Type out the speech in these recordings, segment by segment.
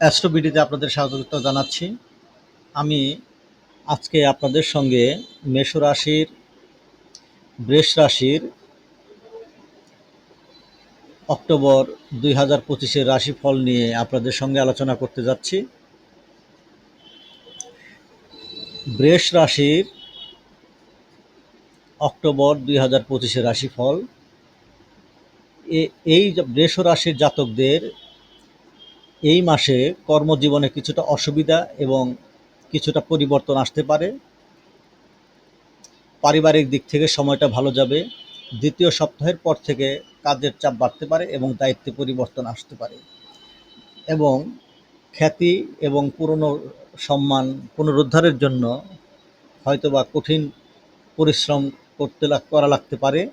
অ্যাস্ট্রোবিডিতে আপনাদের স্বাগত জানাচ্ছি। আমি আজকে আপনাদের সঙ্গে মেষ রাশির, বৃষ রাশির অক্টোবর দুই হাজার পঁচিশের রাশিফল নিয়ে আপনাদের সঙ্গে আলোচনা করতে যাচ্ছি। বৃষ রাশির অক্টোবর দুই হাজার পঁচিশের রাশিফল। এই বৃষ রাশির জাতকদের এই মাসে কর্মজীবনে কিছুটা অসুবিধা এবং কিছুটা পরিবর্তন আসতে পারে। পারিবারিক দিক থেকে সময়টা ভালো যাবে। দ্বিতীয় সপ্তাহের পর থেকে কাজের চাপ বাড়তে পারে এবং দায়িত্বে পরিবর্তন আসতে পারে। এবং খ্যাতি এবং পুরনো সম্মান পুনরুদ্ধারের জন্য হয়তোবা কঠিন পরিশ্রম করতে করা লাগতে পারে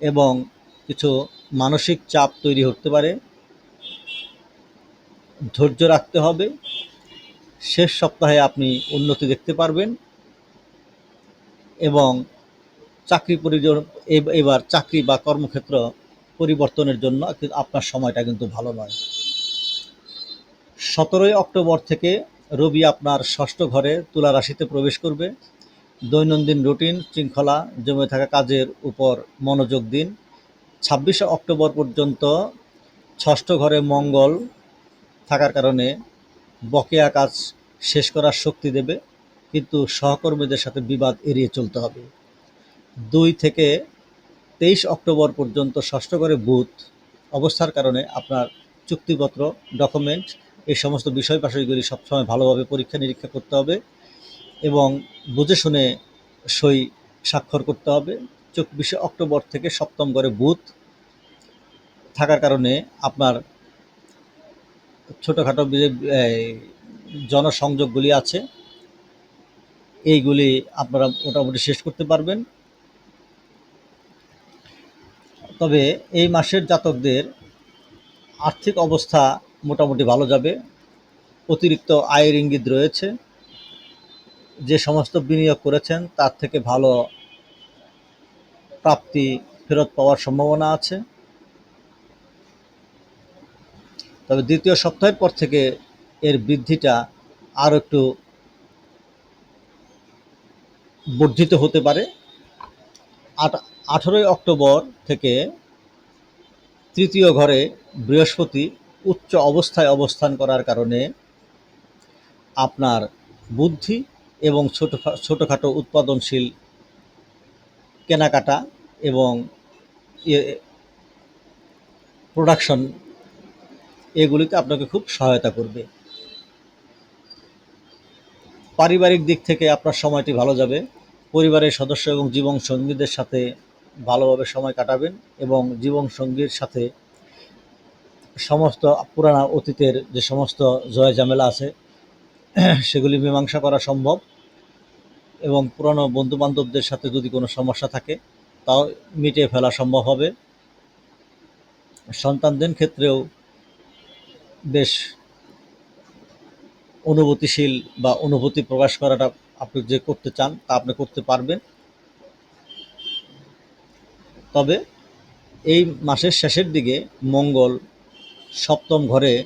এবং কিছু মানসিক চাপ তৈরি হতে পারে। ধৈর্য রাখতে হবে। শেষ সপ্তাহে আপনি উন্নতি দেখতে পারবেন এবং চাকরি এবার চাকরি বা কর্মক্ষেত্র পরিবর্তনের জন্য আপনার সময়টা কিন্তু ভালো নয়। সতেরোই অক্টোবর থেকে রবি আপনার ষষ্ঠ ঘরে তুলা রাশিতে প্রবেশ করবে। দৈনন্দিন রুটিন, শৃঙ্খলা, জমে থাকা কাজের উপর মনোযোগ দিন। ছাব্বিশে অক্টোবর পর্যন্ত ষষ্ঠ ঘরে মঙ্গল থাকার কারণে বকেয়া কাজ শেষ করার শক্তি দেবে, কিন্তু সহকর্মীদের সাথে বিবাদ এড়িয়ে চলতে হবে। দুই থেকে তেইশ অক্টোবর পর্যন্ত ষষ্ঠ ঘরে বুথ অবস্থার কারণে আপনার চুক্তিপত্র, ডকুমেন্ট, এই সমস্ত বিষয় বিষয়গুলি সবসময় ভালোভাবে পরীক্ষা নিরীক্ষা করতে হবে এবং বুঝে শুনে সই স্বাক্ষর করতে হবে। চব্বিশে অক্টোবর থেকে সপ্তম ঘরে বুথ থাকার কারণে আপনার ছোটোখাটো যে জনসংযোগগুলি আছে, এইগুলি আপনারা মোটামুটি শেষ করতে পারবেন। তবে এই মাসের জাতকদের আর্থিক অবস্থা মোটামুটি ভালো যাবে, অতিরিক্ত আয়ের ইঙ্গিত রয়েছে। যে সমস্ত বিনিয়োগ করেছেন, তার থেকে ভালো প্রাপ্তি ফেরত পাওয়ার সম্ভাবনা আছে। তবে দ্বিতীয় সপ্তাহের পর থেকে এর বৃদ্ধিটা আরও একটু বর্ধিত হতে পারে। আট, আঠেরোই অক্টোবর থেকে তৃতীয় ঘরে বৃহস্পতি উচ্চ অবস্থায় অবস্থান করার কারণে আপনার বুদ্ধি এবং ছোটো, ছোটোখাটো উৎপাদনশীল কেনাকাটা এবং প্রোডাকশন এগুলিতে আপনাকে খুব সহায়তা করবে। পারিবারিক দিক থেকে আপনার সময়টি ভালো যাবে। পরিবারের সদস্য এবং জীবন সঙ্গীদের সাথে ভালোভাবে সময় কাটাবেন এবং জীবন সঙ্গীর সাথে সমস্ত পুরানা অতীতের যে সমস্ত জয় ঝামেলা আছে, সেগুলি মীমাংসা করা সম্ভব এবং পুরানো বন্ধু বান্ধবদের সাথে যদি কোনো সমস্যা থাকে, তাও মিটিয়ে ফেলা সম্ভব হবে। সন্তানদের ক্ষেত্রেও বেশ অনুভূতিশীল বা অনুভূতি প্রকাশ করাটা আপনি যে করতে চান তা আপনি করতে পারবেন। তবে এই মাসের শেষের দিকে মঙ্গল সপ্তম ঘরে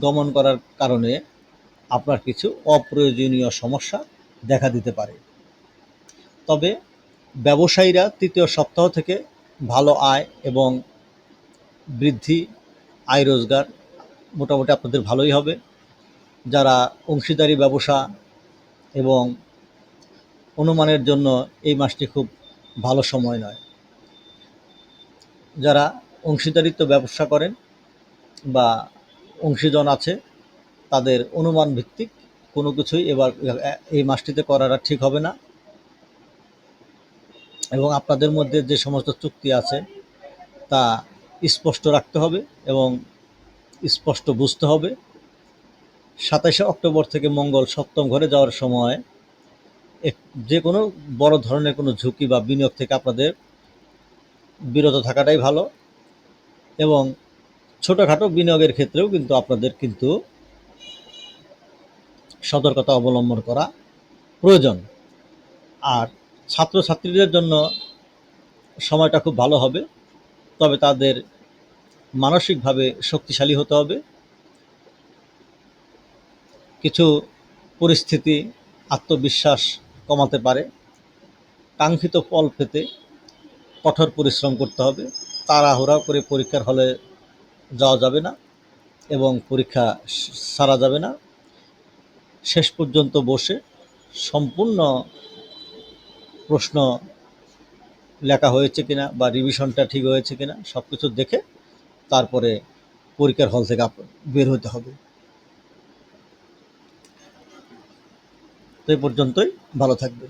গমন করার কারণে আপনার কিছু অপ্রয়োজনীয় সমস্যা দেখা দিতে পারে। তবে ব্যবসায়ীরা তৃতীয় সপ্তাহ থেকে ভালো আয় এবং বৃদ্ধি, আয় রোজগার মোটামুটি আপনাদের ভালোই হবে। যারা অংশীদারি ব্যবসা এবং অনুমানের জন্য এই মাসটি খুব ভালো সময় নয়। যারা অংশীদারিত্ব ব্যবসা করেন বা অংশীজন আছে, তাদের অনুমান ভিত্তিক কোনো কিছুই এবার এই মাসটিতে করাটা ঠিক হবে না। এবং আপনাদের মধ্যে যে সমস্ত চুক্তি আছে, তা স্পষ্ট রাখতে হবে এবং স্পষ্ট বুঝতে হবে। সাতাশে অক্টোবর থেকে মঙ্গল সপ্তম ঘরে যাওয়ার সময় যে কোনো বড় ধরনের কোনো ঝুঁকি বা বিনিয়োগ থেকে আপনাদের বিরত থাকাটাই ভালো এবং ছোটোখাটো বিনিয়োগের ক্ষেত্রেও কিন্তু আপনাদের কিন্তু সতর্কতা অবলম্বন করা প্রয়োজন। আর ছাত্রছাত্রীদের জন্য সময়টা খুব ভালো হবে, তবে তাদের মানসিকভাবে শক্তিশালী হতে হবে। কিছু পরিস্থিতি আত্মবিশ্বাস কমাতে পারে। কাঙ্ক্ষিত ফল পেতে কঠোর পরিশ্রম করতে হবে। তাড়াহুড়া করে পরীক্ষার হলে যাওয়া যাবে না এবং পরীক্ষা সারা যাবে না। শেষ পর্যন্ত বসে সম্পূর্ণ প্রশ্ন লেখা হয়েছে কিনা বা রিভিশনটা ঠিক হয়েছে কিনা সব কিছু দেখে তারপরে পরীক্ষার হল থেকে বের হতে হবে। তো এই পর্যন্তই ভালো থাকবে